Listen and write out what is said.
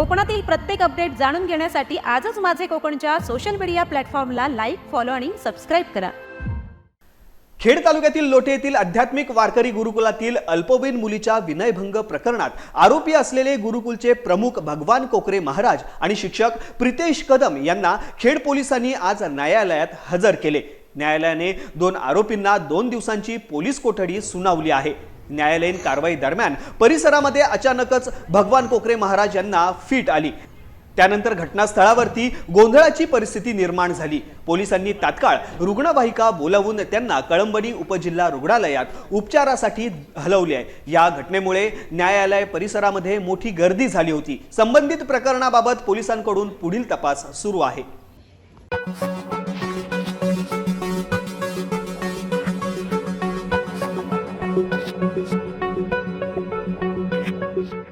कोकणातील प्रत्येक अपडेट जाणून घेण्यासाठी आजच माझे कोकणच्या सोशल मीडिया प्लॅटफॉर्मला लाईक फॉलो आणि सबस्क्राईब करा. खेड तालुक्यातील लोटे येथील आध्यात्मिक वारकरी गुरुकुलातील अल्पवयीन मुलीच्या विनयभंग प्रकरणात आरोपी असलेले गुरुकुलचे प्रमुख भगवान कोकरे महाराज आणि शिक्षक प्रितेश कदम यांना खेड पोलिसांनी आज न्यायालयात हजर केले. न्यायालयाने दोन आरोपींना दोन दिवसांची पोलीस कोठडी सुनावली आहे. न्यायालयीन कारवाई दरम्यान परिसरामध्ये अचानकच भगवान कोकरे महाराज यांना फीट आली. त्यानंतर घटनास्थळावरती गोंधळाची परिस्थिती निर्माण झाली. पोलिसांनी तात्काळ रुग्णवाहिका बोलावून त्यांना कळंबणी उपजिल्हा रुग्णालयात उपचारासाठी हलवले आहे. या घटनेमुळे न्यायालय परिसरामध्ये मोठी गर्दी झाली होती. संबंधित प्रकरणाबाबत पोलिसांकडून पुढील तपास सुरू आहे. Bye.